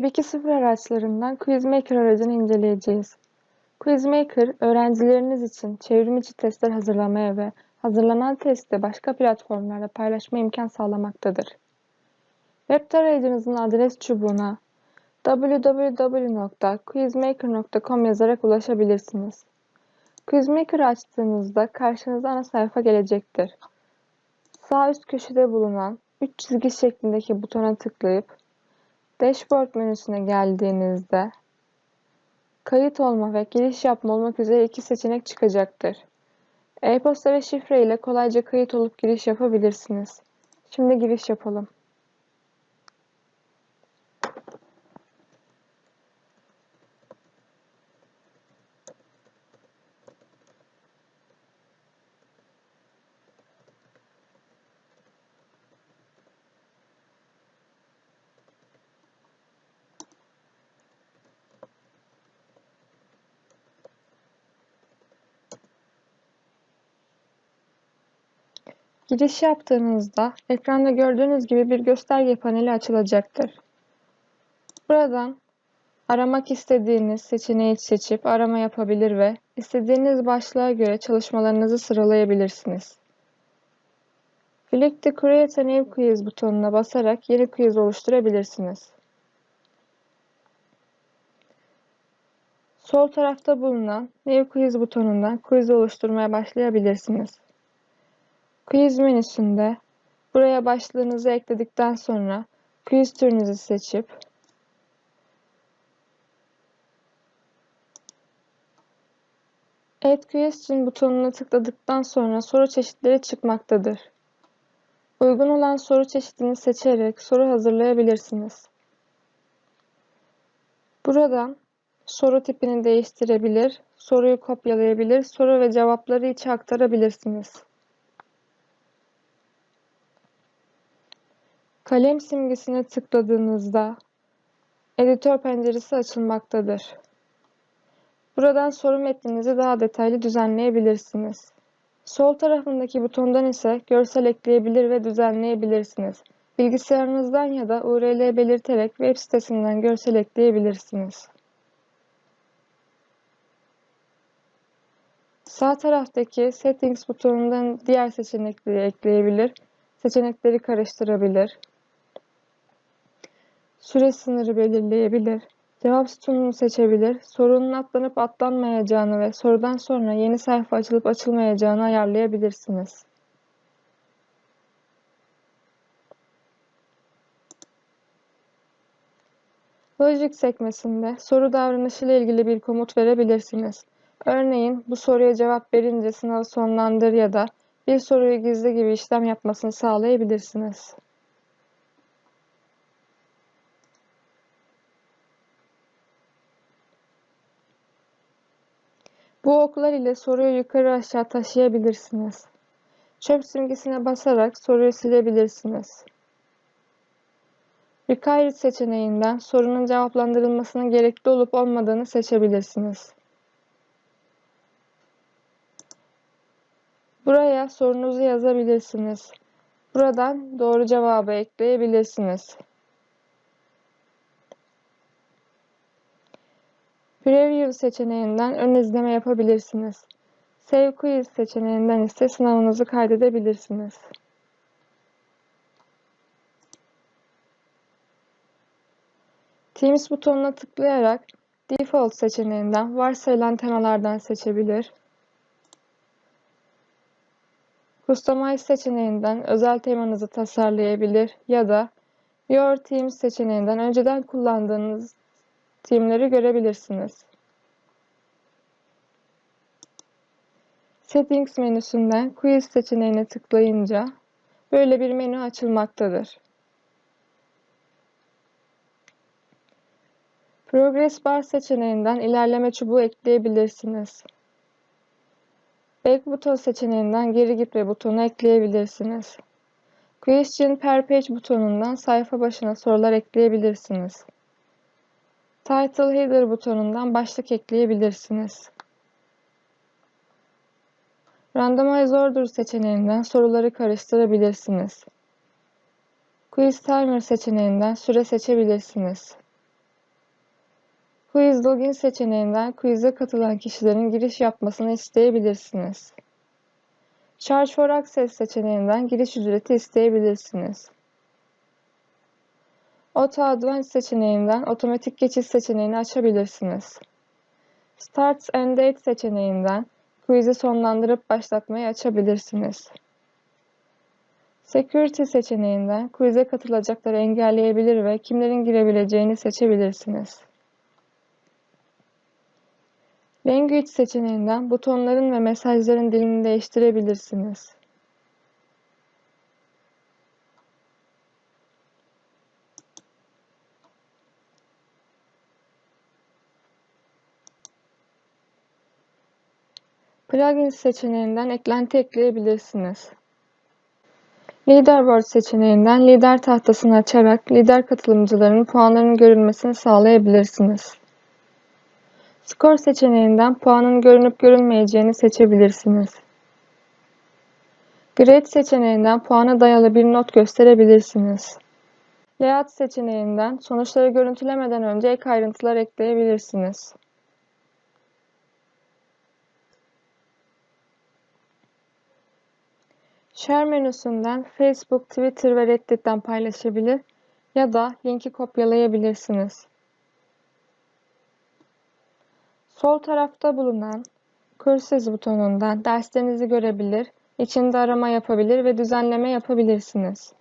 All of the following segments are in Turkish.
Web 2.0 araçlarından Quizmaker aracını inceleyeceğiz. Quizmaker, öğrencileriniz için çevrimiçi testler hazırlamaya ve hazırlanan testi başka platformlarda paylaşma imkan sağlamaktadır. Web tarayıcınızın adres çubuğuna www.quizmaker.com yazarak ulaşabilirsiniz. Quizmaker açtığınızda karşınıza ana sayfa gelecektir. Sağ üst köşede bulunan 3 çizgi şeklindeki butona tıklayıp Dashboard menüsüne geldiğinizde kayıt olma ve giriş yapma olmak üzere iki seçenek çıkacaktır. E-posta ve şifre ile kolayca kayıt olup giriş yapabilirsiniz. Şimdi giriş yapalım. Giriş yaptığınızda ekranda gördüğünüz gibi bir gösterge paneli açılacaktır. Buradan aramak istediğiniz seçeneği seçip arama yapabilir ve istediğiniz başlığa göre çalışmalarınızı sıralayabilirsiniz. Click to Create a New Quiz butonuna basarak yeni quiz oluşturabilirsiniz. Sol tarafta bulunan New Quiz butonundan quiz oluşturmaya başlayabilirsiniz. Quiz menüsünde buraya başlığınızı ekledikten sonra quiz türünüzü seçip Add Question butonuna tıkladıktan sonra soru çeşitleri çıkmaktadır. Uygun olan soru çeşidini seçerek soru hazırlayabilirsiniz. Buradan soru tipini değiştirebilir, soruyu kopyalayabilir, soru ve cevapları içe aktarabilirsiniz. Kalem simgesine tıkladığınızda editör penceresi açılmaktadır. Buradan soru metninizi daha detaylı düzenleyebilirsiniz. Sol tarafındaki butondan ise görsel ekleyebilir ve düzenleyebilirsiniz. Bilgisayarınızdan ya da URL belirterek web sitesinden görsel ekleyebilirsiniz. Sağ taraftaki Settings butonundan diğer seçenekleri ekleyebilir, seçenekleri karıştırabilir, süre sınırı belirleyebilir, cevap sütununu seçebilir, sorunun atlanıp atlanmayacağını ve sorudan sonra yeni sayfa açılıp açılmayacağını ayarlayabilirsiniz. Logic sekmesinde soru davranışı ile ilgili bir komut verebilirsiniz. Örneğin bu soruya cevap verince sınavı sonlandır ya da bir soruyu gizli gibi işlem yapmasını sağlayabilirsiniz. Bu oklar ile soruyu yukarı aşağı taşıyabilirsiniz. Çöp simgesine basarak soruyu silebilirsiniz. Required seçeneğinden sorunun cevaplandırılmasının gerekli olup olmadığını seçebilirsiniz. Buraya sorunuzu yazabilirsiniz. Buradan doğru cevabı ekleyebilirsiniz. Preview seçeneğinden ön izleme yapabilirsiniz. Save Quiz seçeneğinden ise sınavınızı kaydedebilirsiniz. Teams butonuna tıklayarak Default seçeneğinden varsayılan temalardan seçebilir. Customize seçeneğinden özel temanızı tasarlayabilir ya da Your Teams seçeneğinden önceden kullandığınız teamleri görebilirsiniz. Settings menüsünden Quiz seçeneğine tıklayınca böyle bir menü açılmaktadır. Progress Bar seçeneğinden ilerleme çubuğu ekleyebilirsiniz. Back buton seçeneğinden geri gitme butonu ekleyebilirsiniz. Question per page butonundan sayfa başına sorular ekleyebilirsiniz. Title Header butonundan başlık ekleyebilirsiniz. Randomize Order seçeneğinden soruları karıştırabilirsiniz. Quiz Timer seçeneğinden süre seçebilirsiniz. Quiz Login seçeneğinden quiz'e katılan kişilerin giriş yapmasını isteyebilirsiniz. Charge for Access seçeneğinden giriş ücreti isteyebilirsiniz. Auto Advance seçeneğinden otomatik geçiş seçeneğini açabilirsiniz. Start and Date seçeneğinden quiz'i sonlandırıp başlatmayı açabilirsiniz. Security seçeneğinden quiz'e katılacakları engelleyebilir ve kimlerin girebileceğini seçebilirsiniz. Language seçeneğinden butonların ve mesajların dilini değiştirebilirsiniz. Plugins seçeneğinden eklenti ekleyebilirsiniz. Leaderboard seçeneğinden lider tahtasını açarak lider katılımcıların puanlarının görülmesini sağlayabilirsiniz. Skor seçeneğinden puanın görünüp görünmeyeceğini seçebilirsiniz. Grade seçeneğinden puana dayalı bir not gösterebilirsiniz. Layout seçeneğinden sonuçları görüntülemeden önce ek ayrıntılar ekleyebilirsiniz. Share menüsünden Facebook, Twitter ve Reddit'ten paylaşabilir ya da linki kopyalayabilirsiniz. Sol tarafta bulunan Courses butonundan derslerinizi görebilir, içinde arama yapabilir ve düzenleme yapabilirsiniz.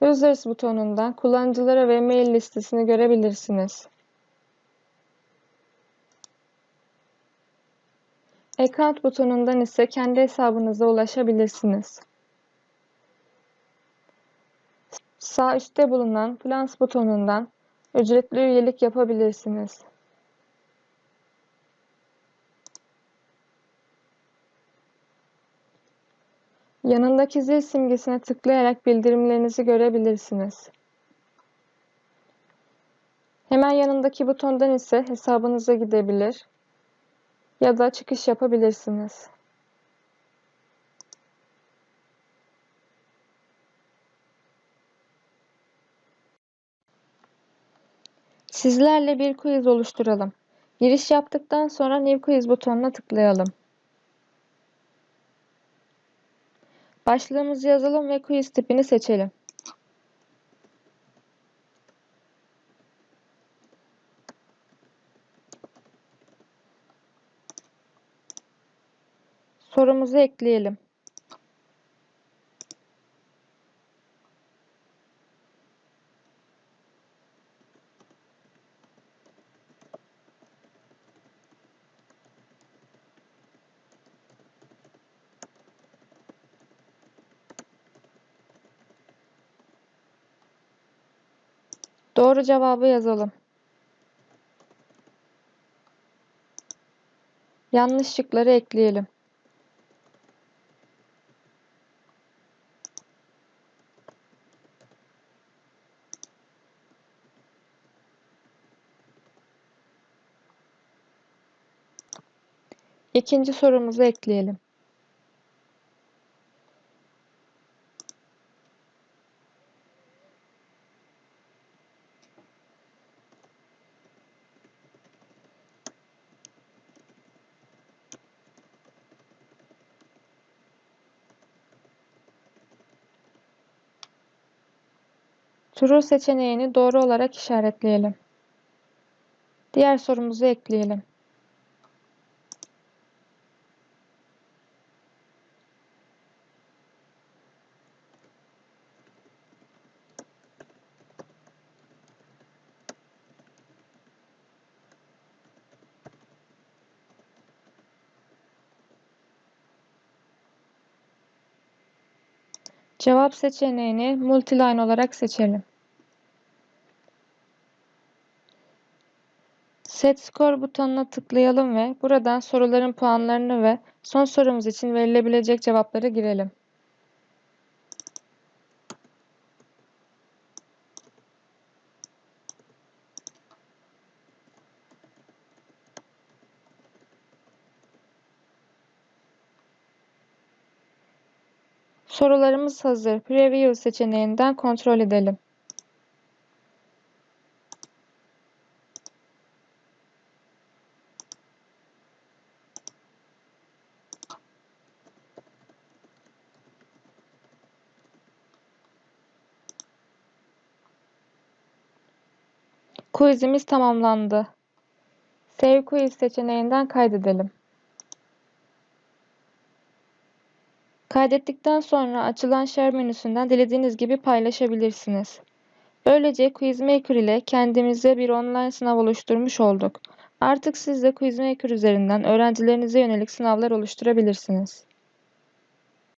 Users butonundan kullanıcılara ve mail listesini görebilirsiniz. Account butonundan ise kendi hesabınıza ulaşabilirsiniz. Sağ üstte bulunan Plans butonundan ücretli üyelik yapabilirsiniz. Yanındaki zil simgesine tıklayarak bildirimlerinizi görebilirsiniz. Hemen yanındaki butondan ise hesabınıza gidebilir ya da çıkış yapabilirsiniz. Sizlerle bir quiz oluşturalım. Giriş yaptıktan sonra New Quiz butonuna tıklayalım. Başlığımızı yazalım ve quiz tipini seçelim. Sorumuzu ekleyelim. Doğru cevabı yazalım. Yanlış şıkları ekleyelim. İkinci sorumuzu ekleyelim. True seçeneğini doğru olarak işaretleyelim. Diğer sorumuzu ekleyelim. Cevap seçeneğini multiline olarak seçelim. Set Score butonuna tıklayalım ve buradan soruların puanlarını ve son sorumuz için verilebilecek cevapları girelim. Sorularımız hazır. Preview seçeneğinden kontrol edelim. Quizimiz tamamlandı. Save Quiz seçeneğinden kaydedelim. Kaydettikten sonra açılan Share menüsünden dilediğiniz gibi paylaşabilirsiniz. Böylece Quizmaker ile kendimize bir online sınav oluşturmuş olduk. Artık siz de Quizmaker üzerinden öğrencilerinize yönelik sınavlar oluşturabilirsiniz.